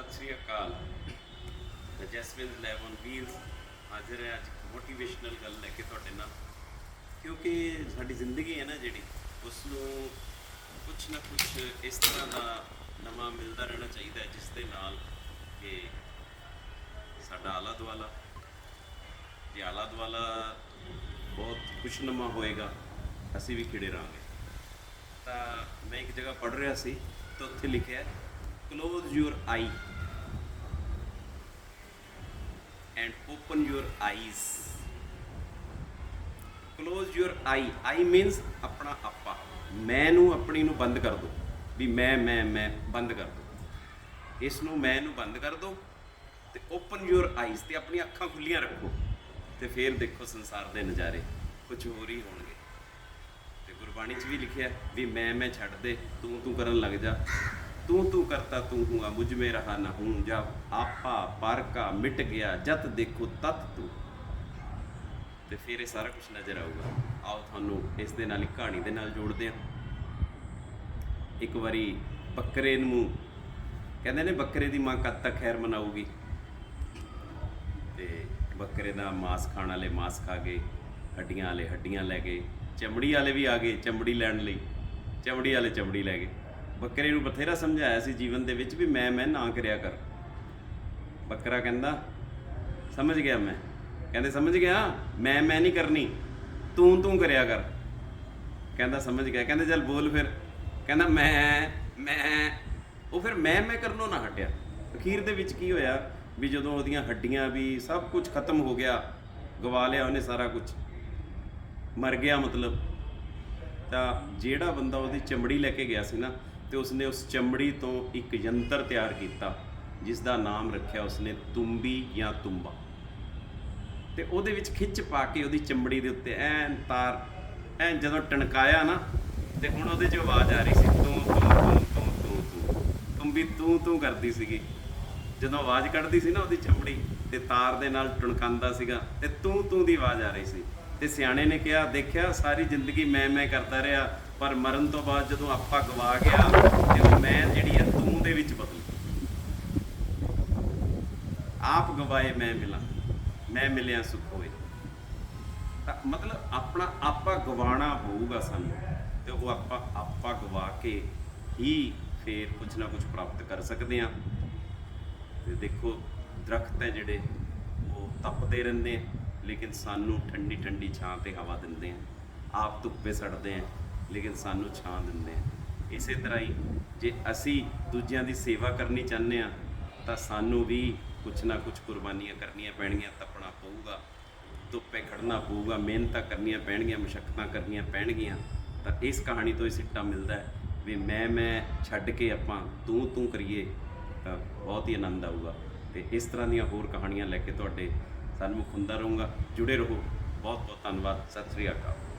ਸਤਿ ਸ੍ਰੀ ਅਕਾਲ। The Jasmine Lab on Wheels ਹਾਜ਼ਰ ਹੈ ਅੱਜ ਮੋਟੀਵੇਸ਼ਨਲ ਗੱਲ ਲੈ ਕੇ ਤੁਹਾਡੇ ਨਾਲ। ਕਿਉਂਕਿ ਸਾਡੀ ਜ਼ਿੰਦਗੀ ਹੈ ਨਾ ਜਿਹੜੀ ਉਸ ਨੂੰ ਕੁਝ ਨਾ ਕੁਝ ਇਸ ਤਰ੍ਹਾਂ ਦਾ ਨਵਾਂ ਮਿਲਦਾ ਰਹਿਣਾ ਚਾਹੀਦਾ ਜਿਸ ਦੇ ਨਾਲ ਕਿ ਸਾਡਾ ਆਲਾ ਦੁਆਲਾ ਜੇ ਆਲਾ ਦੁਆਲਾ ਬਹੁਤ ਖੁਸ਼ਨੁਮਾ ਹੋਏਗਾ, ਅਸੀਂ ਵੀ ਖਿੜੇ ਰਹਾਂਗੇ। ਤਾਂ ਮੈਂ ਇੱਕ ਜਗ੍ਹਾ ਪੜ੍ਹ ਰਿਹਾ ਸੀ, ਤਾਂ ਉੱਥੇ ਲਿਖਿਆ close your eye and open your eyes close your eye eye means ਆਪਣਾ ਆਪਾ। ਮੈਂ ਨੂੰ, ਆਪਣੀ ਨੂੰ ਬੰਦ ਕਰ ਦੋ। ਵੀ ਮੈਂ ਮੈਂ ਮੈਂ ਬੰਦ ਕਰ ਦੋ। ਇਸ ਨੂੰ ਮੈਂ ਨੂੰ ਬੰਦ ਕਰ ਦੋ ਤੇ ਓਪਨ ਯੂਰ ਆਈਜ਼ ਤੇ ਆਪਣੀਆਂ ਅੱਖਾਂ ਖੁੱਲੀਆਂ ਰੱਖੋ ਤੇ ਫਿਰ ਦੇਖੋ ਸੰਸਾਰ ਦੇ ਨਜ਼ਾਰੇ। ਕੁਝ ਹੋਰ ਹੀ ਹੋਣਗੇ। ਤੇ ਗੁਰਬਾਣੀ 'ਚ ਵੀ ਲਿਖਿਆ ਵੀ ਮੈਂ ਮੈਂ ਛੱਡ ਦੇ, ਤੂੰ ਤੂੰ ਕਰਨ ਲੱਗ ਜਾ। ਤੂੰ ਤੂੰ ਕਰਤਾ ਤੂੰ ਹੂੰ ਮੁਝ ਮੇ ਰਹਾ ਨਾ ਹੂੰ। ਜਬ ਆਪਾ ਪਰ ਕਾ ਮਿਟ ਗਿਆ, ਜਤ ਦੇਖੋ ਤਤ ਤੂੰ। ਤੇ ਫਿਰ ਇਹ ਸਾਰਾ ਕੁਝ ਨਜ਼ਰ ਆਊਗਾ। ਆਓ ਤੁਹਾਨੂੰ ਇਸ ਦੇ ਨਾਲ ਇੱਕ ਕਹਾਣੀ ਦੇ ਨਾਲ ਜੋੜਦੇ ਹਾਂ। ਇੱਕ ਵਾਰੀ ਬੱਕਰੇ ਨੂੰ, ਕਹਿੰਦੇ ਨੇ ਬੱਕਰੇ ਦੀ ਮਾਂ ਕਦ ਤੱਕ ਖੈਰ ਮਨਾਊਗੀ? ਤੇ ਬੱਕਰੇ ਦਾ ਮਾਸ ਖਾਣ ਵਾਲੇ ਮਾਸ ਖਾ ਗਏ, ਹੱਡੀਆਂ ਵਾਲੇ ਹੱਡੀਆਂ ਲੈ ਗਏ, ਚਮੜੀ ਵਾਲੇ ਵੀ ਆ ਗਏ ਚਮੜੀ ਲੈਣ ਲਈ। ਚਮੜੀ ਵਾਲੇ ਚਮੜੀ ਲੈ ਗਏ। ਬੱਕਰੇ ਨੂੰ ਬਥੇਰਾ ਸਮਝਾਇਆ ਸੀ ਜੀਵਨ ਦੇ ਵਿੱਚ ਵੀ ਮੈਂ ਮੈਂ ਨਾ ਕਰਿਆ ਕਰ। ਬੱਕਰਾ ਕਹਿੰਦਾ, ਸਮਝ ਗਿਆ ਮੈਂ। ਕਹਿੰਦੇ, ਸਮਝ ਗਿਆ? ਮੈਂ ਮੈਂ ਨਹੀਂ ਕਰਨੀ। ਤੂੰ ਤੂੰ ਕਰਿਆ ਕਰ। ਕਹਿੰਦਾ, ਸਮਝ ਗਿਆ। ਕਹਿੰਦੇ, ਚੱਲ ਬੋਲ ਫਿਰ। ਕਹਿੰਦਾ, ਮੈਂ ਮੈਂ। ਉਹ ਫਿਰ ਮੈਂ ਮੈਂ ਕਰਨੋਂ ਨਾ ਹਟਿਆ। ਅਖੀਰ ਦੇ ਵਿੱਚ ਕੀ ਹੋਇਆ ਵੀ ਜਦੋਂ ਉਹਦੀਆਂ ਹੱਡੀਆਂ ਵੀ ਸਭ ਕੁਝ ਖਤਮ ਹੋ ਗਿਆ, ਗਵਾ ਲਿਆ ਉਹਨੇ ਸਾਰਾ ਕੁਝ। ਮਰ ਗਿਆ ਮਤਲਬ। ਤਾਂ ਜਿਹੜਾ ਬੰਦਾ ਉਹਦੀ ਚਮੜੀ ਲੈ ਕੇ ਗਿਆ ਸੀ ਨਾ ਤੇ ਉਸਨੇ ਉਸ ਚਮੜੀ ਤੋਂ ਇੱਕ ਯੰਤਰ ਤਿਆਰ ਕੀਤਾ ਜਿਸ ਦਾ ਨਾਮ ਰੱਖਿਆ ਉਸਨੇ ਤੁੰਬੀ ਜਾਂ ਤੁੰਬਾ। ਤੇ ਉਹਦੇ ਵਿੱਚ ਖਿੱਚ ਪਾ ਕੇ ਉਹਦੀ ਚਮੜੀ ਦੇ ਉੱਤੇ ਐਨ ਤਾਰ, ਐਨ ਜਦੋਂ ਟਣਕਾਇਆ ਨਾ, ਤੇ ਹੁਣ ਉਹਦੇ 'ਚ ਆਵਾਜ਼ ਆ ਰਹੀ ਸੀ, ਤੂੰ ਤੂੰ ਤੂੰ ਤੂੰ ਤੂੰ ਤੂੰ। ਤੁੰਬੀ ਤੂੰ ਤੂੰ ਕਰਦੀ ਸੀਗੀ। ਜਦੋਂ ਆਵਾਜ਼ ਕੱਢਦੀ ਸੀ ਨਾ ਉਹਦੀ ਚਮੜੀ, ਤੇ ਤਾਰ ਦੇ ਨਾਲ ਟਣਕਾਉਂਦਾ ਸੀਗਾ, ਤੇ ਤੂੰ ਤੂੰ ਦੀ ਆਵਾਜ਼ ਆ ਰਹੀ ਸੀ। ਤੇ ਸਿਆਣੇ ਨੇ ਕਿਹਾ, ਦੇਖਿਆ, ਸਾਰੀ ਜ਼ਿੰਦਗੀ ਮੈਂ ਮੈਂ ਕਰਦਾ ਰਿਹਾ ਪਰ ਮਰਨ ਤੋਂ ਬਾਅਦ ਜਦੋਂ ਆਪਾ ਗਵਾ ਗਿਆ, ਤੇ ਮੈਂ ਜਿਹੜੀ ਹੈ ਤੂੰ ਦੇ ਵਿੱਚ ਬਦਲ। ਆਪ ਗਵਾਏ ਮੈਂ ਮਿਲਾਂ, ਮੈਂ ਮਿਲਿਆ ਸੁਖ ਹੋਏ। ਤਾਂ ਮਤਲਬ ਆਪਣਾ ਆਪਾ ਗਵਾਣਾ ਹੋਊਗਾ ਸਾਨੂੰ, ਤੇ ਉਹ ਆਪਾਂ, ਆਪਾ ਗਵਾ ਕੇ ਹੀ ਫੇਰ ਕੁਝ ਨਾ ਕੁਝ ਪ੍ਰਾਪਤ ਕਰ ਸਕਦੇ ਹਾਂ। ਤੇ ਦੇਖੋ, ਦਰਖਤ ਹੈ ਜਿਹੜੇ, ਉਹ ਤਪਦੇ ਰਹਿੰਦੇ ਆ, ਲੇਕਿਨ ਸਾਨੂੰ ਠੰਡੀ ਠੰਡੀ ਛਾਂ ਤੇ ਹਵਾ ਦਿੰਦੇ ਆ। ਆਪ ਧੁੱਪੇ ਸੜਦੇ ਆ। ਲੇਕਿਨ ਸਾਨੂੰ ਛਾਂ ਦਿੰਦੇ ਆ। ਇਸੇ ਤਰ੍ਹਾਂ ਹੀ ਜੇ ਅਸੀਂ ਦੂਜਿਆਂ ਦੀ ਸੇਵਾ ਕਰਨੀ ਚਾਹੁੰਦੇ ਆ, ਤਾਂ ਸਾਨੂੰ ਵੀ ਕੁਛ ਨਾ ਕੁਛ ਕੁਰਬਾਨੀਆਂ ਕਰਨੀਆਂ ਪੈਣਗੀਆਂ, ਤਪਣਾ ਪਊਗਾ, ਧੁੱਪੇ ਖੜਨਾ ਪਊਗਾ, ਮਿਹਨਤਾਂ ਕਰਨੀਆਂ ਪੈਣਗੀਆਂ ਮੁਸ਼ਕਲਾਂ ਕਰਨੀਆਂ ਪੈਣਗੀਆਂ, ਤਾਂ ਇਸ ਕਹਾਣੀ ਤੋਂ ਇਹ ਸਿੱਟਾ ਮਿਲਦਾ ਹੈ ਵੀ ਮੈਂ ਮੈਂ ਛੱਡ ਕੇ ਆਪਾਂ ਤੂੰ ਤੂੰ ਕਰੀਏ, ਤਾਂ ਬਹੁਤ ਹੀ ਆਨੰਦ ਆਊਗਾ। ਤੇ ਇਸ ਤਰ੍ਹਾਂ ਦੀਆਂ ਹੋਰ ਕਹਾਣੀਆਂ ਲੈ ਕੇ ਤੁਹਾਡੇ ਸਨਮੁਖ ਹੁੰਦਾ ਰਹੂੰਗਾ। ਜੁੜੇ ਰਹੋ। ਬਹੁਤ ਬਹੁਤ ਧੰਨਵਾਦ। ਸਤਿ ਸ੍ਰੀ ਅਕਾਲ।